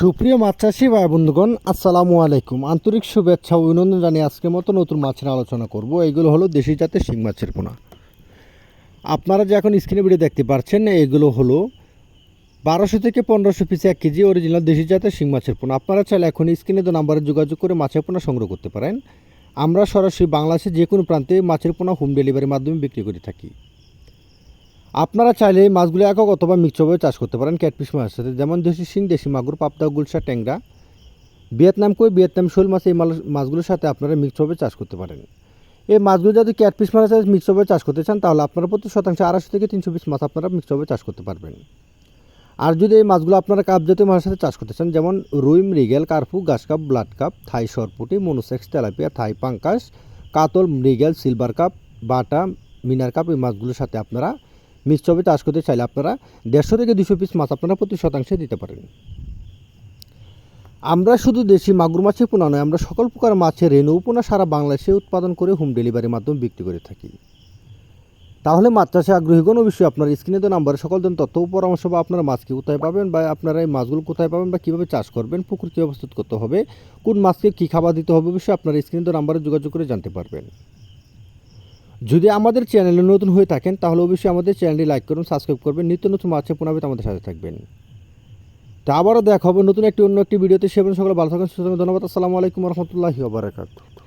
সুপ্রিয় মাছ চাষি ভাই বন্ধুগণ, আসসালামু আলাইকুম। আন্তরিক শুভেচ্ছা অভিনন্দন জানিয়ে আজকের মতো নতুন মাছের আলোচনা করব। এইগুলো হলো দেশি জাতের শিং মাছের পোনা। আপনারা যে এখন স্ক্রিনে ভিডিও দেখতে পাচ্ছেন এগুলো হলো বারোশো থেকে পনেরোশো পিস এক কেজি অরিজিনাল দেশি জাতের শিং মাছের পোনা। আপনারা চাইলে এখন স্ক্রিনে তো নাম্বারে যোগাযোগ করে মাছের পোনা সংগ্রহ করতে পারেন। আমরা সরাসরি বাংলাদেশের যে কোনো প্রান্তে মাছের পোনা হোম ডেলিভারির মাধ্যমে বিক্রি করে থাকি। আপনারা চাইলে এই মাছগুলো একক অথবা মিক্সভাবে চাষ করতে পারেন ক্যাটফিশ মাছের সাথে। যেমন দেশি শিং, দেশি মাগুর, পাবদা, গুলশা, ট্যাংরা। ভিয়েতনাম কই, ভিয়েতনাম শোল মাছ, এই মাছগুলোর সাথে আপনারা মিক্সভাবে চাষ করতে পারেন। এই মাছগুলো যদি ক্যাটফিশ মাছের সাথে মিক্সভাবে চাষ করতে চান, তাহলে আপনারা প্রতি শতাংশে আড়াইশো থেকে তিনশো পিস মাছ আপনারা মিক্সভাবে চাষ করতে পারবেন। আর যদি এই মাছগুলো আপনারা কাপ জাতীয় মাছের সাথে চাষ করতে চান, যেমন রুই, মৃগেল, কার্পু, গাছ কাপ, ব্লাড কাপ, থাই সরপুটি, মনোসেক্স, তেলাপিয়া, থাই পাঙ্কাস কাতল, মৃগেল, সিলভার কাপ, বাটা, মিনার কাপ, এই মাছগুলোর সাথে আপনারা মিশ্রভাবে চাষ করতে চাইলে আপনারা দেড়শো থেকে দুশো পিস মাছ আপনারা প্রতি শতাংশে দিতে পারেন। আমরা শুধু দেশি মাগুর মাছের পোনা নয়, আমরা সকল প্রকার মাছের রেণু পোনা সারা বাংলাদেশে উৎপাদন করে হোম ডেলিভারির মাধ্যমে বিক্রি করে থাকি। তাহলে মাছ চাষে আগ্রহীগণ অবশ্যই আপনার স্ক্রিনে তো নাম্বারে সকল দিন তথ্য পরামর্শ বা আপনারা মাছকে কোথায় পাবেন বা আপনারা এই মাছগুলো কোথায় পাবেন বা কীভাবে চাষ করবেন পুকুর কীভাবে প্রস্তুত করতে হবে, কোন মাছকে কী খাবার দিতে হবে অবশ্যই আপনার স্ক্রিনে তো নাম্বারে যোগাযোগ করে জানতে পারবেন। যদি আমাদের চ্যানেলে নতুন হয়ে থাকেন, তাহলে অবশ্যই আমাদের চ্যানেলটি লাইক করুন, সাবস্ক্রাইব করবেন। নিত্য নতুন মাছে পুনাবিত আমাদের সাথে থাকবেন। তা আবারও দেখা হবে নতুন একটি অন্য একটি ভিডিওতে। সেবেন সকলে ভালো থাকুন সুতরাং। ধন্যবাদ। আসসালামু আলাইকুম রহমতুল্লাহি